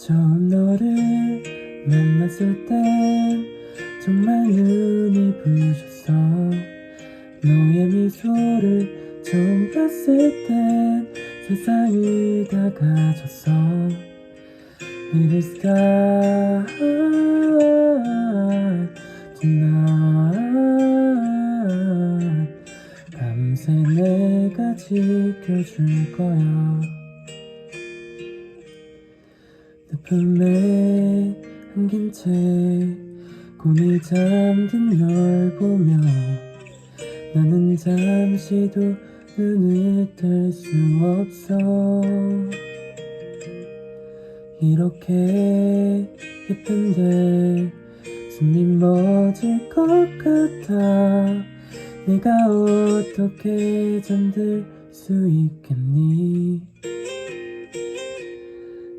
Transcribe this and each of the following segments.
처음 너를 만났을 땐 정말 눈이 부셨어. 너의 미소를 처음 봤을 땐 세상이 다 가졌어. Little star tonight 밤새 내가 지켜줄 거야 내 품에 안긴 채 곤히 잠든 널 보며 나는 잠시도 눈을 뗄 수 없어. 이렇게 예쁜데 숨이 멎을 것 같아. 내가 어떻게 잠들 수 있겠니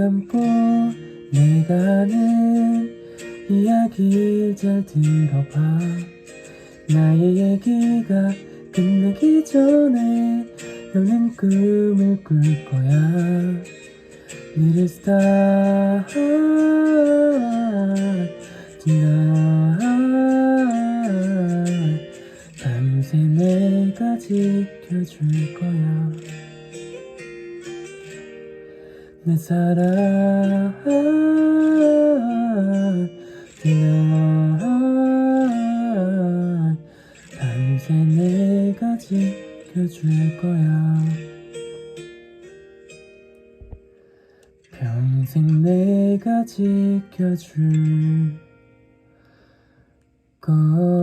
감고 내가 하는 이야기 잘 들어봐. 나의 얘기가 끝나기 전에 너는 꿈을 꿀 거야. Little star tonight 밤새 내가 지켜줄 거야 내 사랑 tonight 밤새 내가 지켜줄 거야. 평생 내가 지켜줄 거야